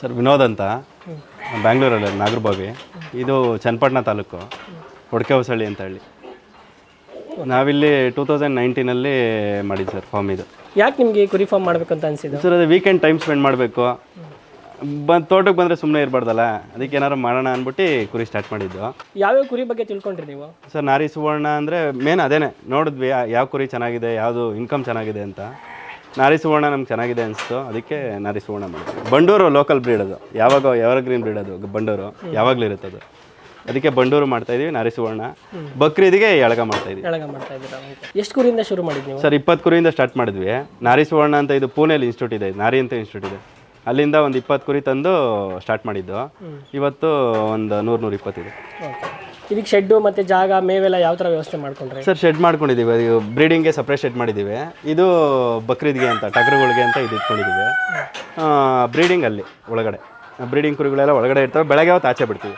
Sir Vinod ಅಂತ. ಬ್ಯಾಂಗ್ಳೂರಲ್ಲಿ ನಾಗರಬಾವಿ. ಇದು ಚನ್ನಪಟ್ಟಣ ತಾಲೂಕು. ಹೊಡಕೆ ಹೊಸಳ್ಳಿ ಅಂತ ಹೇಳಿ. ನಾವಿಲ್ಲಿ ಟೂ ತೌಸಂಡ್ ನೈನ್ಟೀನಲ್ಲಿ ಮಾಡಿದ್ದು ಸರ್ ಫಾರ್ಮ್ ಇದು. ಯಾಕೆ ನಿಮಗೆ ಕುರಿ ಫಾರ್ಮ್ ಮಾಡ್ಬೇಕಂತ ಅನಿಸಿದ್ದು? ಸರ್ ಅದು ವೀಕೆಂಡ್ ಟೈಮ್ ಸ್ಪೆಂಡ್ ಮಾಡಬೇಕು. ಬಂದು ತೋಟಕ್ಕೆ ಬಂದರೆ ಸುಮ್ಮನೆ ಇರಬಾರ್ದಲ್ಲ ಅದಕ್ಕೆ ಏನಾರು ಮಾಡೋಣ ಅಂದ್ಬಿಟ್ಟು ಕುರಿ ಸ್ಟಾರ್ಟ್ ಮಾಡಿದ್ದು. ಯಾವ್ಯಾವ ಕುರಿ ಬಗ್ಗೆ ತಿಳ್ಕೊಂಡ್ರಿ ನೀವು? ಸರ್ ನಾರಿ ಸುವರ್ಣ ಅಂದರೆ ಮೇನ್ ಅದೇನೆ. ನೋಡಿದ್ವಿ ಯಾವ ಕುರಿ ಚೆನ್ನಾಗಿದೆ ಯಾವುದು ಇನ್ಕಮ್ ಚೆನ್ನಾಗಿದೆ ಅಂತ. ನಾರಿ ಸುವರ್ಣ ನಮ್ಗೆ ಚೆನ್ನಾಗಿದೆ ಅನಿಸ್ತು. ಅದಕ್ಕೆ ನಾರಿ ಸುವರ್ಣ ಮಾಡಿದ್ವಿ ಬಂಡೂರು ಲೋಕಲ್ ಬ್ರೀಡ್ ಅದು. ಯಾವಾಗ ಯಾವಾಗ ಗ್ರೀನ್ ಬ್ರೀಡ್ ಅದು ಬಂಡೂರು. ಯಾವಾಗಲೂ ಇರುತ್ತೆ ಅದು. ಅದಕ್ಕೆ ಬಂಡೂರು ಮಾಡ್ತಾ ಇದೀವಿ ನಾರಿ ಸುವರ್ಣ ಬಕ್ರೀದಿಗೆ ಎಳಗ ಮಾಡ್ತಾ ಇದೀವಿ. ಎಳಗ ಮಾಡ್ತಾ ಇದ್ದೀರಾ? ಎಷ್ಟು ಕುರಿಯಿಂದ ಶುರು ಮಾಡಿದ್ದು ನೀವು? ಸರ್ ಇಪ್ಪತ್ತು ಕುರಿಯಿಂದ ಸ್ಟಾರ್ಟ್ ಮಾಡಿದ್ವಿ. ನಾರಿ ಸುವರ್ಣ ಅಂತ ಇದು ಪುಣೆಯಲ್ಲಿ ಇನ್ಸ್ಟಿಟ್ಯೂಟ್ ಇದೆ. ನಾರಿ ಅಂತ ಇನ್ಸ್ಟಿಟ್ಯೂಟ್ ಇದೆ. ಅಲ್ಲಿಂದ ಒಂದು ಇಪ್ಪತ್ತು ಕುರಿ ತಂದು ಸ್ಟಾರ್ಟ್ ಮಾಡಿದ್ದು. ಇವತ್ತು ಒಂದು ನೂರು ನೂರ ಇಪ್ಪತ್ತಿದೆ ಓಕೆ ಇದಕ್ಕೆ ಶೆಡ್ಡು ಮತ್ತು ಜಾಗ ಮೇವೆಲ್ಲ ಯಾವ ಥರ ವ್ಯವಸ್ಥೆ ಮಾಡ್ಕೊಂಡ್ರಿ? ಸರ್ ಶೆಡ್ ಮಾಡ್ಕೊಂಡಿದ್ದೀವಿ. ಅದು ಬ್ರೀಡಿಂಗ್ಗೆ ಸಪ್ರೇಟ್ ಶೆಡ್ ಮಾಡಿದ್ದೀವಿ. ಇದು ಬಕ್ರೀದ್ಗೆ ಅಂತ ಟಗರುಗಳಿಗೆ ಅಂತ ಇದು ಇಟ್ಕೊಂಡಿದ್ದೀವಿ. ಬ್ರೀಡಿಂಗ್ ಅಲ್ಲಿ ಒಳಗಡೆ. ಬ್ರೀಡಿಂಗ್ ಕುರಿಗಳೆಲ್ಲ ಒಳಗಡೆ ಇರ್ತವೆ. ಬೆಳಗ್ಗೆ ಅವತ್ತು ಆಚೆ ಬಿಡ್ತೀವಿ.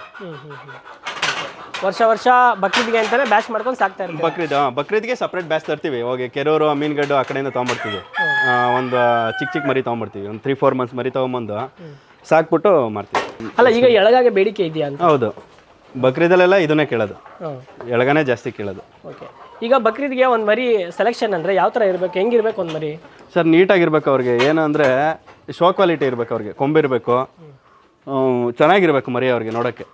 ವರ್ಷ ವರ್ಷ ಬಕ್ರೀದ್ಗೆ ಅಂತಾನೆ ಬ್ಯಾಚ್ ಮಾಡ್ಕೊಂಡು ಸಾಕ್ತಾ ಇರ್ತೀವಿ ಬಕ್ರೀದ್ ಹಾಂ ಬಕ್ರೀದ್ಗೆ ಸಪ್ರೇಟ್ ಬ್ಯಾಚ್ ತರ್ತೀವಿ. ಹೋಗಿ ಕೆರೂರು ಮೀನುಗಡ್ಡು ಆ ಕಡೆಯಿಂದ ತೊಗೊಂಬರ್ತೀವಿ ಒಂದು ಚಿಕ್ಕ ಚಿಕ್ಕ ಮರಿ ತೊಗೊಂಬರ್ತೀವಿ ಒಂದು ತ್ರೀ ಫೋರ್ ಮಂತ್ಸ್ ಮರಿ ತೊಗೊಂಬಂದು ಸಾಕ್ಬಿಟ್ಟು ಮಾಡ್ತೀವಿ. ಅಲ್ಲ ಈಗ ಎಳಗಾಗೆ ಬೇಡಿಕೆ ಇದೆಯಾ ಅಂತ? ಹೌದು. ಬಕ್ರೀದಲ್ಲೆಲ್ಲ ಇದನ್ನೇ ಕೇಳೋದು. ಎಳಗನೇ ಜಾಸ್ತಿ ಕೇಳೋದು. ಓಕೆ. ಈಗ ಬಕ್ರೀದ್ಗೆ ಒಂದು ಮರಿ ಸೆಲೆಕ್ಷನ್ ಅಂದರೆ ಯಾವ ಥರ ಇರಬೇಕು ಹೆಂಗಿರ್ಬೇಕು ಒಂದು ಮರಿ? ಸರ್ ನೀಟಾಗಿರ್ಬೇಕು ಅವ್ರಿಗೆ. ಏನು ಅಂದರೆ ಶೋ ಕ್ವಾಲಿಟಿ ಇರಬೇಕು ಅವ್ರಿಗೆ. ಕೊಂಬಿರಬೇಕು ಚೆನ್ನಾಗಿರ್ಬೇಕು ಮರಿ ಅವ್ರಿಗೆ ನೋಡೋಕ್ಕೆ.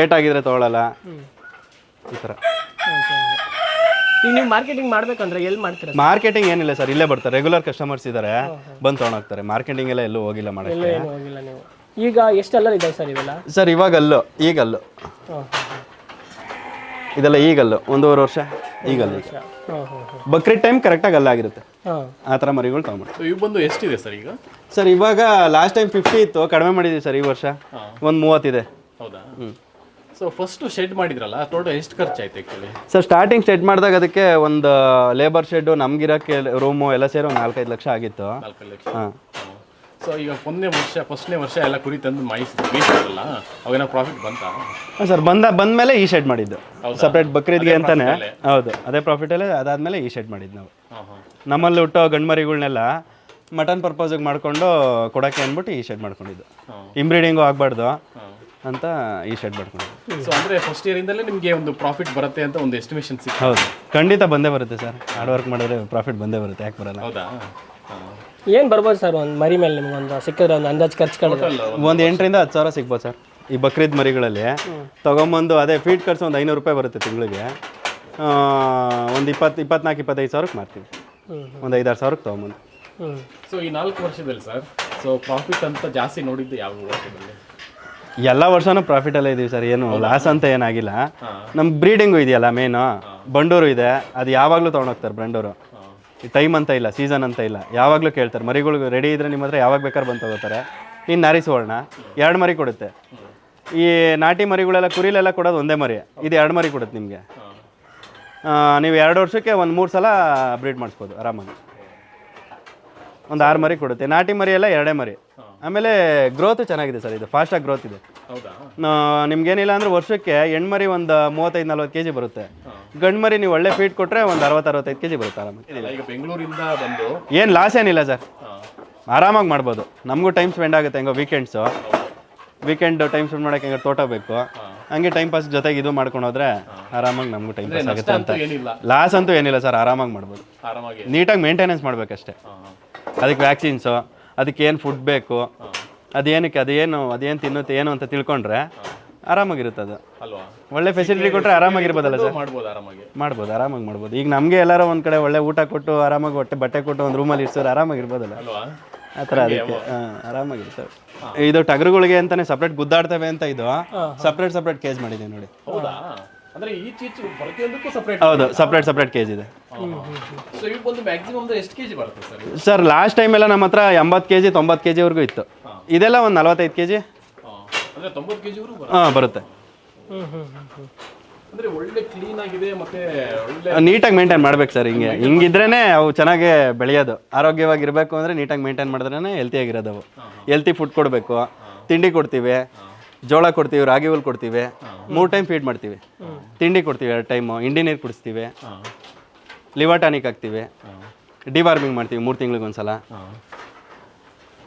ಏಟಾಗಿದ್ರೆ ತೊಗೊಳಲ್ಲ. ಈ ಥರ ಈಗ ನೀವು ಮಾರ್ಕೆಟಿಂಗ್ ಮಾಡ್ಬೇಕಂದ್ರೆ ಎಲ್ಲಿ ಮಾಡ್ತೀರಾ ಮಾರ್ಕೆಟಿಂಗ್ ಏನಿಲ್ಲ ಸರ್ ಇಲ್ಲೇ ಬರ್ತಾರೆ. ರೆಗ್ಯುಲರ್ ಕಸ್ಟಮರ್ಸ್ ಇದ್ದಾರೆ ಬಂದು ತೊಗೊಂಡೋಗ್ತಾರೆ ಮಾರ್ಕೆಟಿಂಗ್ ಎಲ್ಲ ಎಲ್ಲೂ ಹೋಗಿಲ್ಲ ಮಾಡೋಕ್ಕೆ. ಹೋಗಿಲ್ಲ ನೀವು. ಈಗ ಎಷ್ಟೆಲ್ಲ ಇದಾವೆ ಸರ್ ಇವೆಲ್ಲ? ಸರ್ ಇವಾಗ ಅಲ್ಲು ಈಗಲ್ಲು. ಇದೆಲ್ಲ ಈಗಲ್ಲು ಒಂದೂವರೆ ವರ್ಷ ಈಗಲ್ಲು. ಹಾಂ ಹಾಂ ಹಾಂ. ಬಕ್ರೀದ್ ಟೈಮ್ ಕರೆಕ್ಟಾಗಿ ಅಲ್ಲ ಆಗಿರುತ್ತೆ. ಆ ಥರ ಮರಿಗಳು ತೊಗೊಂಡ್ಬಿಟ್ಟು ಇವು ಬಂದು ಎಷ್ಟಿದೆ ಸರ್ ಈಗ? ಸರ್ ಇವಾಗ ಲಾಸ್ಟ್ ಟೈಮ್ ಫಿಫ್ಟಿ ಇತ್ತು ಕಡಿಮೆ ಮಾಡಿದ್ದೀವಿ ಸರ್ ಈ ವರ್ಷ. ಒಂದು ಮೂವತ್ತಿದೆ ಹೌದಾ? ಸೊ ಫಸ್ಟ್ ಶೆಡ್ ಮಾಡಿದ್ರಲ್ಲ ಟೋಟಲ್ ಎಷ್ಟು ಖರ್ಚಾಯ್ತು ಆ್ಯಕ್ಚುಲಿ ಸರ್ ಸ್ಟಾರ್ಟಿಂಗ್ ಶೆಡ್ ಮಾಡಿದಾಗ ಅದಕ್ಕೆ ಒಂದು ಲೇಬರ್ ಶೆಡ್ಡು ನಮ್ಗಿರೋಕ್ಕೆ ರೂಮು ಎಲ್ಲ ಸೇರಿ ಒಂದು ನಾಲ್ಕೈದು ಲಕ್ಷ ಆಗಿತ್ತು. ಹಾಂ. ಸೊ ಈಗ ಒಂದನೇ ವರ್ಷ ಫಸ್ಟ್ನೇ ವರ್ಷ ಎಲ್ಲ ಕುರಿ ತಂದು ಮಾಯಿಸಿ ಬೇಯಿಸಿದ್ರಲ್ಲ ಅವೇನೋ ಪ್ರಾಫಿಟ್ ಬಂತಾ? ಸರ್ ಬಂದ ಬಂದಮೇಲೆ ಈ ಶೆಡ್ ಮಾಡಿದ್ದು. ಸಪ್ರೇಟ್ ಬಕ್ರೀದ್ಗೆ ಅಂತಾನೆ. ಹೌದು ಅದೇ ಪ್ರಾಫಿಟಲ್ಲೇ ಅದಾದಮೇಲೆ ಈ ಶೆಡ್ ಮಾಡಿದ್ದು ನಾವು. ಹಾಂ ಹಾಂ. ನಮ್ಮಲ್ಲಿ ಹುಟ್ಟೋ ಗಂಡ್ಮರಿಗಳ್ನೆಲ್ಲ ಮಟನ್ ಪರ್ಪಸ್ಗೆ ಮಾಡ್ಕೊಂಡು ಕೊಡೋಕ್ಕೆ ಅಂದ್ಬಿಟ್ಟು ಈ ಶೆಡ್ ಮಾಡ್ಕೊಂಡಿದ್ದು. ಇಂಬ್ರೀಡಿಂಗು ಆಗಬಾರ್ದು ಅಂತ ಈ ಶೆಡ್ ಮಾಡ್ಕೊಂಡಿದ್ದು. ಸೊ ಅಂದರೆ ಫಸ್ಟ್ ಇಯರಿಂದಲೇ ನಿಮಗೆ ಒಂದು ಪ್ರಾಫಿಟ್ ಬರುತ್ತೆ ಅಂತ ಒಂದು ಎಸ್ಟಿಮೇಷನ್ ಸಿಕ್ ಹೌದು. ಖಂಡಿತ ಬಂದೇ ಬರುತ್ತೆ ಸರ್ ಹಾರ್ಡ್ ವರ್ಕ್ ಮಾಡಿದ್ರೆ ಪ್ರಾಫಿಟ್ ಬಂದೇ ಬರುತ್ತೆ ಯಾಕೆ ಬರಲ್ಲ? ಹೌದಾ? ಹಾಂ. ಏನು ಬರ್ಬೋದು ಸರ್ ಒಂದು ಮರಿ ಮೇಲೆ ನಿಮ್ಗೊಂದು ಸಿಕ್ಕಿದ್ರೆ ಒಂದು ಅಂದಾಜು ಖರ್ಚುಗಳು ಒಂದು ಎಂಟರಿಂದ ಹತ್ತು ಸಾವಿರ ಸಿಗ್ಬೋದು ಸರ್. ಈ ಬಕ್ರೀದ್ ಮರಿಗಳಲ್ಲಿ. ತೊಗೊಂಬಂದು ಅದೇ ಫೀಡ್ ಖರ್ಚು ಒಂದು ಐನೂರು ರೂಪಾಯಿ ಬರುತ್ತೆ ತಿಂಗಳಿಗೆ. ಒಂದು ಇಪ್ಪತ್ತು ಇಪ್ಪತ್ನಾಲ್ಕು ಇಪ್ಪತ್ತೈದು ಸಾವಿರಕ್ಕೆ ಮಾರ್ತೀವಿ. ಒಂದು ಐದಾರು ಸಾವಿರಕ್ಕೆ ತೊಗೊಂಬಂದು. ಸೊ ಈ ನಾಲ್ಕು ವರ್ಷದಲ್ಲಿ ಸರ್ ಸೊ ಪ್ರಾಫಿಟ್ ಅಂತ ಜಾಸ್ತಿ ನೋಡಿದ್ದು ಯಾವ ವರ್ಷದಲ್ಲಿ? ಎಲ್ಲ ವರ್ಷನೂ ಪ್ರಾಫಿಟಲ್ಲೇ ಇದ್ದೀವಿ ಸರ್ ಏನು ಲಾಸ್ ಅಂತ ಏನಾಗಿಲ್ಲ. ನಮ್ಮ ಬ್ರೀಡಿಂಗು ಇದೆಯಲ್ಲ ಮೇನು ಬಂಡೂರು ಇದೆ ಅದು ಯಾವಾಗಲೂ ತೊಗೊಂಡೋಗ್ತಾರೆ ಬಂಡೂರು. ಟೈಮ್ ಅಂತ ಇಲ್ಲ, ಸೀಸನ್ ಅಂತ ಇಲ್ಲ. ಯಾವಾಗಲೂ ಕೇಳ್ತಾರೆ, ಮರಿಗಳು ರೆಡಿ ಇದ್ರೆ ನಿಮ್ಮ ಹತ್ರ ಯಾವಾಗ ಬೇಕಾದ್ರೆ ಬಂದು ತಗೋತಾರೆ. ಇನ್ನು ನಾರಿ ಸುವರ್ಣ, ಎರಡು ಮರಿ ಕೊಡುತ್ತೆ. ಈ ನಾಟಿ ಮರಿಗಳೆಲ್ಲ, ಕುರಿಲೆಲ್ಲ ಕೊಡೋದು ಒಂದೇ ಮರಿ. ಇದು ಎರಡು ಮರಿ ಕೊಡುತ್ತೆ ನಿಮಗೆ. ನೀವು ಎರಡು ವರ್ಷಕ್ಕೆ ಒಂದು ಮೂರು ಸಲ ಬ್ರೀಡ್ ಮಾಡಿಸ್ಬೋದು, ಆರಾಮಾಗಿ. ಒಂದು ಆರು ಮರಿ ಕೊಡುತ್ತೆ. ನಾಟಿ ಮರಿ ಎಲ್ಲ ಎರಡೇ ಮರಿ. ಆಮೇಲೆ ಗ್ರೋತ್ ಚೆನ್ನಾಗಿದೆ ಸರ್ ಇದು ಫಾಸ್ಟಾಗಿ ಗ್ರೋತ್ ಇದೆ. ಹೌದಾ? ನಿಮ್ಗೇನಿಲ್ಲ ಅಂದ್ರೆ ವರ್ಷಕ್ಕೆ ಹೆಣ್ಮರಿ ಒಂದು ಮೂವತ್ತೈದು ನಲ್ವತ್ತು ಕೆ ಜಿ ಬರುತ್ತೆ ಗಂಡ್ಮರಿ ನೀವು ಒಳ್ಳೆ ಫೀಡ್ ಕೊಟ್ಟರೆ ಒಂದು ಅರವತ್ತು ಅರವತ್ತೈದು ಕೆ ಜಿ ಬರುತ್ತೆ ಆರಾಮಾಗಿ. ಈಗ ಬೆಂಗಳೂರಿಂದ ಬಂದು ಏನು ಲಾಸ್ ಏನಿಲ್ಲ ಸರ್. ಆರಾಮಾಗಿ ಮಾಡ್ಬೋದು. ನಮಗೂ ಟೈಮ್ ಸ್ಪೆಂಡ್ ಆಗುತ್ತೆ ಹೆಂಗೋ ವೀಕೆಂಡ್ಸು ವೀಕೆಂಡ್ ಟೈಮ್ ಸ್ಪೆಂಡ್ ಮಾಡೋಕೆ ಹೆಂಗೆ ತೋಟ ಬೇಕು. ಹಂಗೆ ಟೈಮ್ ಪಾಸ್ ಜೊತೆಗೆ ಇದು ಮಾಡ್ಕೊಂಡು ಹೋದ್ರೆ ಆರಾಮಾಗಿ ನಮಗೂ ಟೈಮ್ ಪಾಸ್ ಆಗುತ್ತೆ ಅಂತ. ಲಾಸ್ ಅಂತೂ ಏನಿಲ್ಲ ಸರ್ ಆರಾಮಾಗಿ ಮಾಡ್ಬೋದು. ನೀಟಾಗಿ ಮೇಂಟೆನೆನ್ಸ್ ಮಾಡಬೇಕಷ್ಟೇ. ಅದಕ್ಕೆ ವ್ಯಾಕ್ಸಿನ್ಸು ಅದಕ್ಕೆ ಏನು ಫುಡ್ ಬೇಕು? ಅದೇನಕ್ಕೆ ಅದೇನು ಅದೇನು ತಿನ್ನುತ್ತೆ ಏನು ಅಂತ ತಿಳ್ಕೊಂಡ್ರೆ ಆರಾಮಾಗಿರುತ್ತೆ ಅದು. ಅಲ್ವಾ? ಒಳ್ಳೆ ಫೆಸಿಲಿಟಿ ಕೊಟ್ಟರೆ ಆರಾಮಾಗಿರ್ಬೋದಲ್ಲ ಸರ್? ಮಾಡ್ಬೋದು ಆರಾಮಾಗಿ. ಮಾಡ್ಬೋದು ಆರಾಮಾಗಿ ಮಾಡ್ಬೋದು. ಈಗ ನಮಗೆ ಎಲ್ಲಾರು ಒಂದು ಕಡೆ ಒಳ್ಳೆ ಊಟ ಕೊಟ್ಟು ಆರಾಮಾಗಿ ಹೊಟ್ಟೆ ಬಟ್ಟೆ ಕೊಟ್ಟು ಒಂದು ರೂಮಲ್ಲಿ ಇರ್ಸೋರು ಆರಾಮಾಗಿರ್ಬೋದಲ್ಲ? ಅಲ್ವಾ? ಆ ಥರ ಅದಕ್ಕೆ ಹಾಂ ಆರಾಮಾಗಿರ್ತವೆ ಇದು ಟಗರುಗಳಿಗೆ ಅಂತಾನೆ ಸಪ್ರೇಟ್ ಗುದ್ದಾಡ್ತವೆ ಅಂತ ಇದು. ಸಪ್ರೇಟ್ ಸಪ್ರೇಟ್ ಕೇಸ್ ಮಾಡಿದ್ದೀವಿ ನೋಡಿ. ಹೌದಾ? ಅಂದ್ರೆ ಈಚ್ ಈಚ್ ಪ್ರತಿಯೊಂದಕ್ಕೂ ಸಪ್ರೇಟ್ ಹೌದು ಸಪ್ರೇಟ್ ಸಪ್ರೇಟ್ ಕೇಜ್ ಇದೆ. ಸೊ ಇವು ಬಂದು ಮ್ಯಾಕ್ಸಿಮಮ್ ಎಷ್ಟು ಕೆಜಿ ಬರುತ್ತೆ ಸರ್? ಇದು? ಸರ್ ಲಾಸ್ಟ್ ಟೈಮ್ ಎಲ್ಲ ನಮ್ಮ ಹತ್ರ ಎಂಬತ್ತು ಕೆ ಜಿ ತೊಂಬತ್ತು ಕೆ ಜಿವರೆಗೂ ಇತ್ತು. ಇದೆಲ್ಲ ಒಂದು ನಲ್ವತ್ತೈದು ಕೆ ಜಿ ಹಾ. ಅಂದ್ರೆ ತೊಂಬತ್ತು ಕೆಜಿವರೆಗೂ ಬರುತ್ತೆ? ಹಾಂ ಬರುತ್ತೆ. ಅಂದ್ರೆ ಒಳ್ಳೆ ಕ್ಲೀನ್ ಆಗಿದೆ ಮತ್ತೆ ಒಳ್ಳೆ ನೀಟಾಗಿ ಮೇಂಟೈನ್ ಮಾಡ್ಬೇಕು ಸರ್ ಹಿಂಗೆ. ಹಿಂಗಿದ್ರೇ ಅವು ಚೆನ್ನಾಗಿ ಬೆಳೆಯೋದು. ಆರೋಗ್ಯವಾಗಿರಬೇಕು ಅಂದರೆ ನೀಟಾಗಿ ಮೇಂಟೈನ್ ಮಾಡಿದ್ರೇ ಹೆಲ್ತಿಯಾಗಿರೋದು ಅವು. ಹೆಲ್ತಿ ಫುಡ್ ಕೊಡಬೇಕು. ತಿಂಡಿ ಕೊಡ್ತೀವಿ. ಜೋಳ ಕೊಡ್ತೀವಿ ರಾಗಿ ಹುಲ್ ಕೊಡ್ತೀವಿ ಮೂರು ಟೈಮ್ ಫೀಡ್ ಮಾಡ್ತೀವಿ. ತಿಂಡಿ ಕೊಡ್ತೀವಿ ಎರಡು ಟೈಮು ಇಂಡಿ ನೀರು ಕುಡಿಸ್ತೀವಿ. ಲಿವರ್ ಟಾನಿಕ್ ಹಾಕ್ತೀವಿ. ಡಿವಾರ್ಮಿಂಗ್ ಮಾಡ್ತೀವಿ ಮೂರು ತಿಂಗಳಿಗೆ ಒಂದ್ಸಲ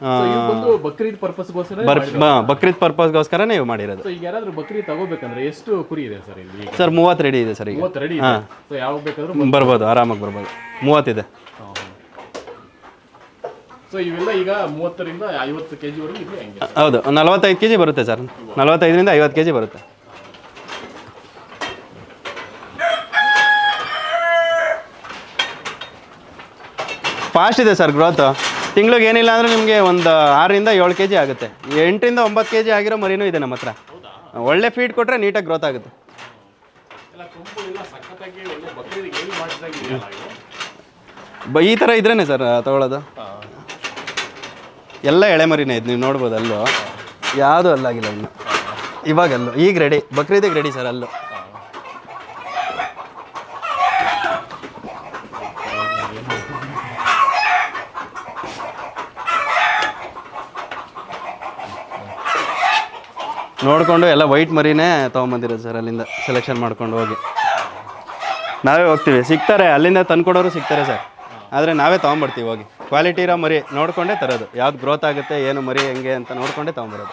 So, ಇವು ಬಂದು ಬಕ್ರೀದ್ ಪರ್ಪಸ್ಗೋಸ್ಕರ ಬಕ್ರೀದ್ ಪರ್ಪಸ್ಗೋಸ್ಕರ ನೀವು ಮಾಡಿರೋದು. ಈಗ ಯಾರಾದ್ರೂ ಬಕ್ರೀದ್ ತಗೋಬೇಕಂದ್ರೆ ಎಷ್ಟು ಕುರಿ ಇದೆ ಸರ್ ಇಲ್ಲಿ? ಸರ್ ಮೂವತ್ತು ರೆಡಿ ಇದೆ ಸರ್ ಈಗ. ರೆಡಿ ಯಾವಾಗ ಬೇಕಾದ್ರೂ ಬರ್ಬೋದು ಆರಾಮಾಗಿ ಬರ್ಬೋದು. ಮೂವತ್ತಿದೆ ಸೊ ಇವೆಲ್ಲ ಈಗ ಮೂವತ್ತರಿಂದ ಐವತ್ತು ಕೆಜಿ ವರೆಗೂ ಇದೆ ಹೆಂಗೆ ಹೌದು ನಲವತ್ತೈದು ಕೆ ಜಿ ಬರುತ್ತೆ ಸರ್. ನಲವತ್ತೈದರಿಂದ ಐವತ್ತು ಕೆ ಜಿ ಬರುತ್ತೆ. ಫಾಸ್ಟ್ ಇದೆ ಸರ್ ಗ್ರೋತ್ ತಿಂಗ್ಳಿಗೆ ಏನಿಲ್ಲ ಅಂದರೆ ನಿಮಗೆ ಒಂದು ಆರರಿಂದ ಏಳು ಕೆ ಜಿ ಆಗುತ್ತೆ. ಎಂಟರಿಂದ ಒಂಬತ್ತು ಕೆ ಜಿ ಆಗಿರೋ ಮರಿನೂ ಇದೆ ನಮ್ಮ ಹತ್ರ. ಒಳ್ಳೆ ಫೀಡ್ ಕೊಟ್ಟರೆ ನೀಟಾಗಿ ಗ್ರೋತ್ ಆಗುತ್ತೆ. ಈ ಥರ ಇದ್ರೇ ಸರ್ ತಗೊಳ್ಳೋದು ಎಲ್ಲ ಎಳೆಮರಿನೇ ಇದು ನೀವು ನೋಡ್ಬೋದು ಅಲ್ಲೂ? ಯಾವುದೂ ಅಲ್ಲಾಗಿಲ್ಲ ಇನ್ನು. ಇವಾಗ ಅಲ್ಲೂ ಈಗ ರೆಡಿ ಬಕ್ರೀದಿಗೆ ರೆಡಿ ಸರ್ ಅಲ್ಲೂ. ನೋಡಿಕೊಂಡು ಎಲ್ಲ ವೈಟ್ ಮರಿನೇ ತೊಗೊಂಬಂದಿರೋದು ಸರ್ ಅಲ್ಲಿಂದ ಸೆಲೆಕ್ಷನ್ ಮಾಡ್ಕೊಂಡು ಹೋಗಿ. ನಾವೇ ಹೋಗ್ತೀವಿ. ಸಿಗ್ತಾರೆ, ಅಲ್ಲಿಂದ ತಂದ್ಕೊಡೋರು ಸಿಗ್ತಾರೆ ಸರ್ ಆದರೆ ನಾವೇ ತೊಗೊಂಬರ್ತೀವಿ ಹೋಗಿ. ಕ್ವಾಲಿಟಿ ಇರೋ ಮರಿ ನೋಡಿಕೊಂಡೇ ತರೋದು. ಯಾವ್ದು ಗ್ರೋತ್ ಆಗುತ್ತೆ ಏನು ಮರಿ ಹೆಂಗೆ ಅಂತ ನೋಡ್ಕೊಂಡೇ ತೊಗೊಂಬರೋದು.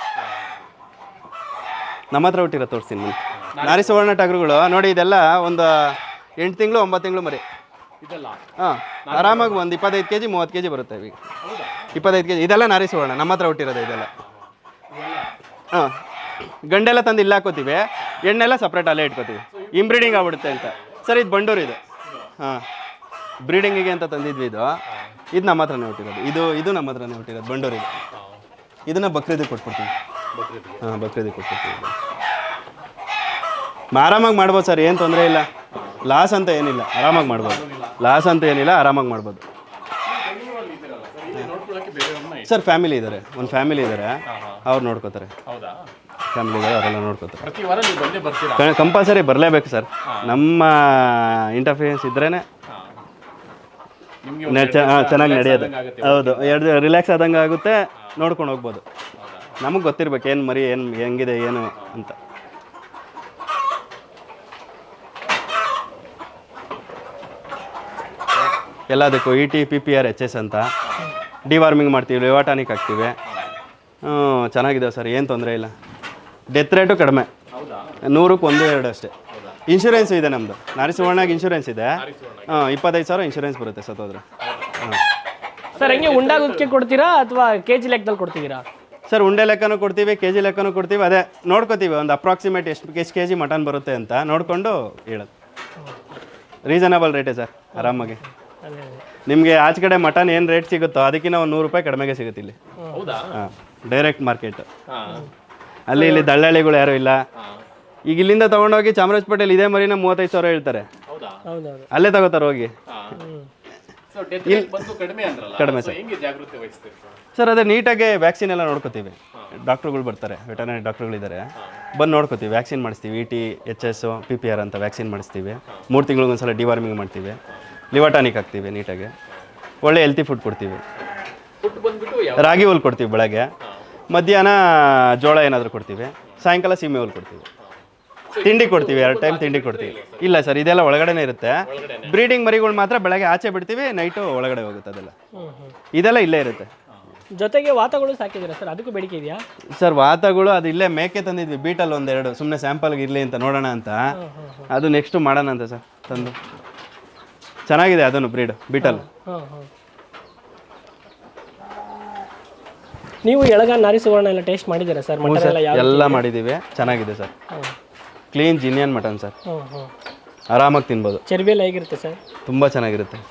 ನಮ್ಮ ಹತ್ರ ಹುಟ್ಟಿರೋ ತೋರಿಸ್ತೀನಿ ನಾನು ನಾರಿ ಸುವರ್ಣ ಟಗರುಗಳು ನೋಡಿ ಇದೆಲ್ಲ ಒಂದು ಎಂಟು ತಿಂಗಳು ಒಂಬತ್ತು ತಿಂಗಳು ಮರಿ. ಹಾಂ ಆರಾಮಾಗಿ ಒಂದು ಇಪ್ಪತ್ತೈದು ಕೆ ಜಿ ಮೂವತ್ತು ಕೆ ಜಿ ಬರುತ್ತೆ ಈಗ. ಇಪ್ಪತ್ತೈದು ಕೆ ಜಿ ಇದೆಲ್ಲ ನಾರಿ ಸುವರ್ಣ ನಮ್ಮ ಹತ್ರ ಹುಟ್ಟಿರೋದು ಇದೆಲ್ಲ. ಹಾಂ ಗಂಡೆಲ್ಲ ತಂದು ಇಲ್ಲಿ ಹಾಕೋತೀವಿ ಎಣ್ಣೆಲ್ಲ ಸಪ್ರೇಟ್ ಅಲ್ಲೇ ಇಟ್ಕೋತೀವಿ. ಇಂಬ್ರೀಡಿಂಗ್ ಆಗ್ಬಿಡುತ್ತೆ ಅಂತ. ಸರ್ ಇದು ಬಂಡೂರು ಇದು. ಹಾಂ ಬ್ರೀಡಿಂಗಿಗೆ ಅಂತ ತಂದಿದ್ವಿ ಇದು. ಇದು ನಮ್ಮ ಹತ್ರನೇ ಹುಟ್ಟಿರೋದು ಇದು ಇದು ನಮ್ಮ ಹತ್ರನೇ ಹುಟ್ಟಿರೋದು ಬಂಡೂರಿಗೆ. ಇದನ್ನು ಬಕ್ರೀದಿಗೆ ಕೊಟ್ಬಿಡ್ತೀವಿ. ಹಾಂ ಬಕ್ರೀದಿಗೆ ಕೊಟ್ಬಿಡ್ತೀವಿ ಆರಾಮಾಗಿ ಮಾಡ್ಬೋದು ಸರ್ ಏನು ತೊಂದರೆ ಇಲ್ಲ. ಲಾಸ್ ಅಂತ ಏನಿಲ್ಲ ಆರಾಮಾಗಿ ಮಾಡ್ಬೋದು. ಲಾಸ್ ಅಂತ ಏನಿಲ್ಲ ಆರಾಮಾಗಿ ಮಾಡ್ಬೋದು. ಸರ್ ಫ್ಯಾಮಿಲಿ ಇದ್ದಾರೆ ಒಂದು ಫ್ಯಾಮಿಲಿ ಇದ್ದಾರೆ ಅವ್ರು ನೋಡ್ಕೋತಾರೆ. ಫ್ಯಾಮಿಲಿ ಇದ್ದಾರೆ ಅವರೆಲ್ಲ ನೋಡ್ಕೋತಾರೆ. ಕಂಪಲ್ಸರಿ ಬರಲೇಬೇಕು ಸರ್. ನಮ್ಮ ಇಂಟರ್ಫಿಯನ್ಸ್ ಇದ್ರೇ ನಿಮಗೆ ಚೆನ್ನಾಗಿ ನಡೆಯೋದು. ಹೌದು ಎರಡು ರಿಲ್ಯಾಕ್ಸ್ ಆದಂಗೆ ಆಗುತ್ತೆ ನೋಡ್ಕೊಂಡು ಹೋಗ್ಬೋದು. ನಮಗೆ ಗೊತ್ತಿರ್ಬೇಕು ಏನು ಮರಿ ಏನು ಹೆಂಗಿದೆ ಏನು ಅಂತ. ಎಲ್ಲದಕ್ಕೂ E T P P R H S ಅಂತ. ಡಿವಾರ್ಮಿಂಗ್ ಮಾಡ್ತೀವಿ ಲಿವಾಟಾನಿಕ್ ಹಾಕ್ತೀವಿ. ಹ್ಞೂ ಚೆನ್ನಾಗಿದೆ ಸರ್ ಏನು ತೊಂದರೆ ಇಲ್ಲ. ಡೆತ್ ರೇಟು ಕಡಿಮೆ. ನೂರಕ್ಕೆ ಒಂದು ಎರಡು ಅಷ್ಟೇ. ಇನ್ಶೂರೆನ್ಸ್ ಇದೆ ನಮ್ಮದು ನಾರಿ ಸುವರ್ಣಗೆ ಇನ್ಶೂರೆನ್ಸ್ ಇದೆ ಹಾಂ ಇಪ್ಪತ್ತೈದು ಸಾವಿರ ಇನ್ಶೂರೆನ್ಸ್ ಬರುತ್ತೆ ಸತ್ತೋದ್ರೆ ಹಾಂ. ಸರ್ ಹೆಂಗೆ ಉಂಡಾಗೋದಕ್ಕೆ ಕೊಡ್ತೀರಾ ಅಥವಾ ಕೆ ಜಿ ಲೆಕ್ಕದಲ್ಲಿ ಕೊಡ್ತೀರಾ? ಸರ್ ಉಂಡೆ ಲೆಕ್ಕನೂ ಕೊಡ್ತೀವಿ ಕೆ ಜಿ ಲೆಕ್ಕನೂ ಕೊಡ್ತೀವಿ. ಅದೇ ನೋಡ್ಕೋತೀವಿ ಒಂದು ಅಪ್ರಾಕ್ಸಿಮೇಟ್ ಎಷ್ಟು ಎಷ್ಟು ಕೆ ಜಿ ಮಟನ್ ಬರುತ್ತೆ ಅಂತ ನೋಡಿಕೊಂಡು ಹೇಳೋದು. ರೀಸನಬಲ್ ರೇಟೇ ಸರ್ ಆರಾಮಾಗಿ. ನಿಮಗೆ ಆಚೆ ಕಡೆ ಮಟನ್ ಏನು ರೇಟ್ ಸಿಗುತ್ತೋ ಅದಕ್ಕಿಂತ ಒಂದು ನೂರು ರೂಪಾಯಿ ಕಡಿಮೆಗೆ ಸಿಗುತ್ತೆ ಇಲ್ಲಿ. ಹೌದಾ? ಹಾಂ ಡೈರೆಕ್ಟ್ ಮಾರ್ಕೆಟ್ ಹಾ. ಅಲ್ಲಿ ಇಲ್ಲಿ ದಳ್ಳಾಳಿಗಳು ಯಾರೂ ಇಲ್ಲ. ಈಗ ಇಲ್ಲಿಂದ ತಗೊಂಡೋಗಿ ಚಾಮರಾಜಪೇಟೆಲಿ ಇದೇ ಮರಿನ ಮೂವತ್ತೈದು ಸಾವಿರ ಹೇಳ್ತಾರೆ. ಅಲ್ಲೇ ತಗೋತಾರೆ ಹೋಗಿ. ಕಡಿಮೆ ಸರ್. ಸರ್ ಅದೇ ನೀಟಾಗಿ ವ್ಯಾಕ್ಸಿನ್ ಎಲ್ಲ ನೋಡ್ಕೋತೀವಿ. ಡಾಕ್ಟ್ರುಗಳು ಬರ್ತಾರೆ ವೆಟರ್ನರಿ ಡಾಕ್ಟ್ರುಗಳಿದ್ದಾರೆ. ಬಂದು ನೋಡ್ಕೋತೀವಿ ವ್ಯಾಕ್ಸಿನ್ ಮಾಡಿಸ್ತೀವಿ E T H S P P R ಅಂತ ವ್ಯಾಕ್ಸಿನ್ ಮಾಡಿಸ್ತೀವಿ. ಮೂರು ತಿಂಗಳಿಗೊಂದ್ಸಲ ಡಿವಾರ್ಮಿಂಗ್ ಮಾಡ್ತೀವಿ. ಲಿವಟಾನಿಕ್ ಹಾಕ್ತೀವಿ ನೀಟಾಗಿ. ಒಳ್ಳೆ ಹೆಲ್ತಿ ಫುಡ್ ಕೊಡ್ತೀವಿ. ರಾಗಿ ಹುಲ್ ಕೊಡ್ತೀವಿ ಬೆಳಗ್ಗೆ. ಮಧ್ಯಾಹ್ನ ಜೋಳ ಏನಾದರೂ ಕೊಡ್ತೀವಿ. ಸಾಯಂಕಾಲ ಸೀಮೆ ಹುಲ್ ಕೊಡ್ತೀವಿ. ತಿಂಡಿ ಕೊಡ್ತೀವಿ ಎರಡು ಟೈಮ್ ತಿಂಡಿ ಕೊಡ್ತೀವಿ. ಇಲ್ಲ ಸರ್ ಇದೆಲ್ಲ ಒಳಗಡೆನೇ ಇರುತ್ತೆ. ಬ್ರೀಡಿಂಗ್ ಮರಿಗಳು ಮಾತ್ರ ಬೆಳಗ್ಗೆ ಆಚೆ ಬಿಡ್ತೀವಿ ನೈಟು ಒಳಗಡೆ ಹೋಗುತ್ತೆ ಅದೆಲ್ಲ. ಇದೆಲ್ಲ ಇಲ್ಲೇ ಇರುತ್ತೆ. ಜೊತೆಗೆ ವಾತಗಳು ಸಾಕಿದ್ದೀರಾ ಸರ್? ಅದಕ್ಕೂ ಬೇಡಿಕೆ ಇದೆಯಾ? ಸರ್ ವಾತಗಳು ಅದು ಇಲ್ಲೇ ಮೇಕೆ ತಂದಿದ್ವಿ ಬೀಟಲ್ ಒಂದೆರಡು. ಸುಮ್ಮನೆ ಸ್ಯಾಂಪಲ್ಗೆ ಇರಲಿ ಅಂತ ನೋಡೋಣ ಅಂತ. ಅದು ನೆಕ್ಸ್ಟ್ ಮಾಡೋಣ ಅಂತ ಸರ್ ತಂದು. ಚೆನ್ನಾಗಿದೆ ಅದನ್ನು ಬ್ರೀಡ್ ಬೀಟಲ್. ನೀವು ಎಳಗ ನಾರಿ ಸುವರ್ಣ ಎಲ್ಲ ಟೇಸ್ಟ್ ಮಾಡಿದ್ದೀರಾ ಸರ್? ಎಲ್ಲ ಎಲ್ಲ ಮಾಡಿದ್ದೀವಿ. ಚೆನ್ನಾಗಿದೆ sir. Clean genuine mutton sir ಆರಾಮಾಗಿ ತಿನ್ಬೋದು. ಚರ್ಬಿ ಎಲ್ಲ ಹೇಗಿರುತ್ತೆ ಸರ್ ತುಂಬ ಚೆನ್ನಾಗಿರುತ್ತೆ.